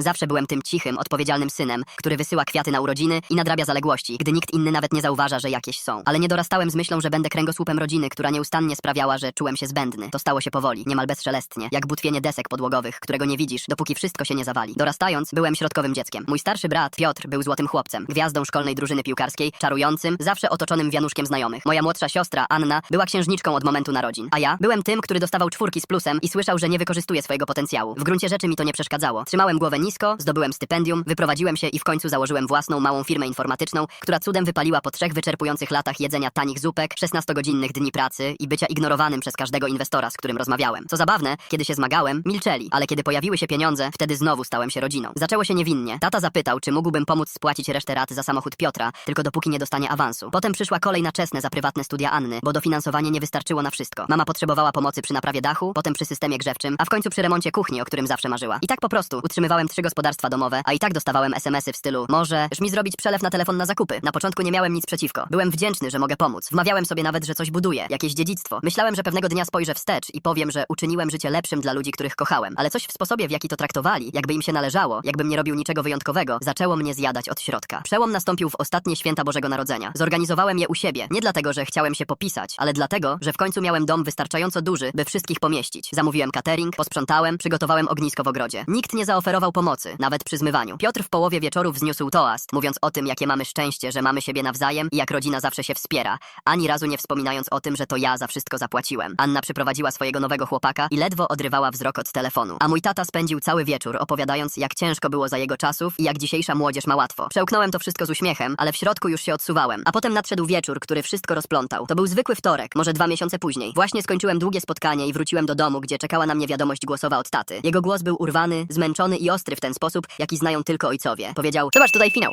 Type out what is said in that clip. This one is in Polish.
Zawsze byłem tym cichym, odpowiedzialnym synem, który wysyła kwiaty na urodziny i nadrabia zaległości, gdy nikt inny nawet nie zauważa, że jakieś są. Ale nie dorastałem z myślą, że będę kręgosłupem rodziny, która nieustannie sprawiała, że czułem się zbędny. To stało się powoli, niemal bezszelestnie, jak butwienie desek podłogowych, którego nie widzisz, dopóki wszystko się nie zawali. Dorastając, byłem środkowym dzieckiem. Mój starszy brat, Piotr, był złotym chłopcem, gwiazdą szkolnej drużyny piłkarskiej, czarującym, zawsze otoczonym wianuszkiem znajomych. Moja młodsza siostra, Anna, była księżniczką od momentu narodzin. A ja byłem tym, który dostawał czwórki z plusem i słyszał, że nie wykorzystuje swojego potencjału. W gruncie rzeczy mi to nie przeszkadzało. Trzymałem głowę zdobyłem stypendium, wyprowadziłem się i w końcu założyłem własną małą firmę informatyczną, która cudem wypaliła po trzech wyczerpujących latach jedzenia tanich zupek, 16-godzinnych dni pracy i bycia ignorowanym przez każdego inwestora, z którym rozmawiałem. Co zabawne, kiedy się zmagałem, milczeli, ale kiedy pojawiły się pieniądze, wtedy znowu stałem się rodziną. Zaczęło się niewinnie. Tata zapytał, czy mógłbym pomóc spłacić resztę rat za samochód Piotra, tylko dopóki nie dostanie awansu. Potem przyszła kolej na czesne za prywatne studia Anny, bo dofinansowanie nie wystarczyło na wszystko. Mama potrzebowała pomocy przy naprawie dachu, potem przy systemie grzewczym, a w końcu przy remoncie kuchni, o którym zawsze marzyła. I tak po prostu utrzymywałem trzy gospodarstwa domowe, a i tak dostawałem SMS-y w stylu możesz mi zrobić przelew na telefon na zakupy. Na początku nie miałem nic przeciwko. Byłem wdzięczny, że mogę pomóc. Wmawiałem sobie nawet, że coś buduję, jakieś dziedzictwo. Myślałem, że pewnego dnia spojrzę wstecz i powiem, że uczyniłem życie lepszym dla ludzi, których kochałem. Ale coś w sposobie, w jaki to traktowali, jakby im się należało, jakbym nie robił niczego wyjątkowego, zaczęło mnie zjadać od środka. Przełom nastąpił w ostatnie święta Bożego Narodzenia. Zorganizowałem je u siebie, nie dlatego, że chciałem się popisać, ale dlatego, że w końcu miałem dom wystarczająco duży, by wszystkich pomieścić. Zamówiłem catering, posprzątałem, przygotowałem ognisko w ogrodzie. Nikt nie zaoferował pomocy, nawet przy zmywaniu. Piotr w połowie wieczoru wzniósł toast, mówiąc o tym, jakie mamy szczęście, że mamy siebie nawzajem i jak rodzina zawsze się wspiera, ani razu nie wspominając o tym, że to ja za wszystko zapłaciłem. Anna przyprowadziła swojego nowego chłopaka i ledwo odrywała wzrok od telefonu. A mój tata spędził cały wieczór opowiadając, jak ciężko było za jego czasów i jak dzisiejsza młodzież ma łatwo. Przełknąłem to wszystko z uśmiechem, ale w środku już się odsuwałem. A potem nadszedł wieczór, który wszystko rozplątał. To był zwykły wtorek, może dwa miesiące później. Właśnie skończyłem długie spotkanie i wróciłem do domu, gdzie czekała na mnie wiadomość głosowa od taty. Jego głos był urwany, zmęczony i ostry w ten sposób, jaki znają tylko ojcowie. Powiedział: Zobacz tutaj finał.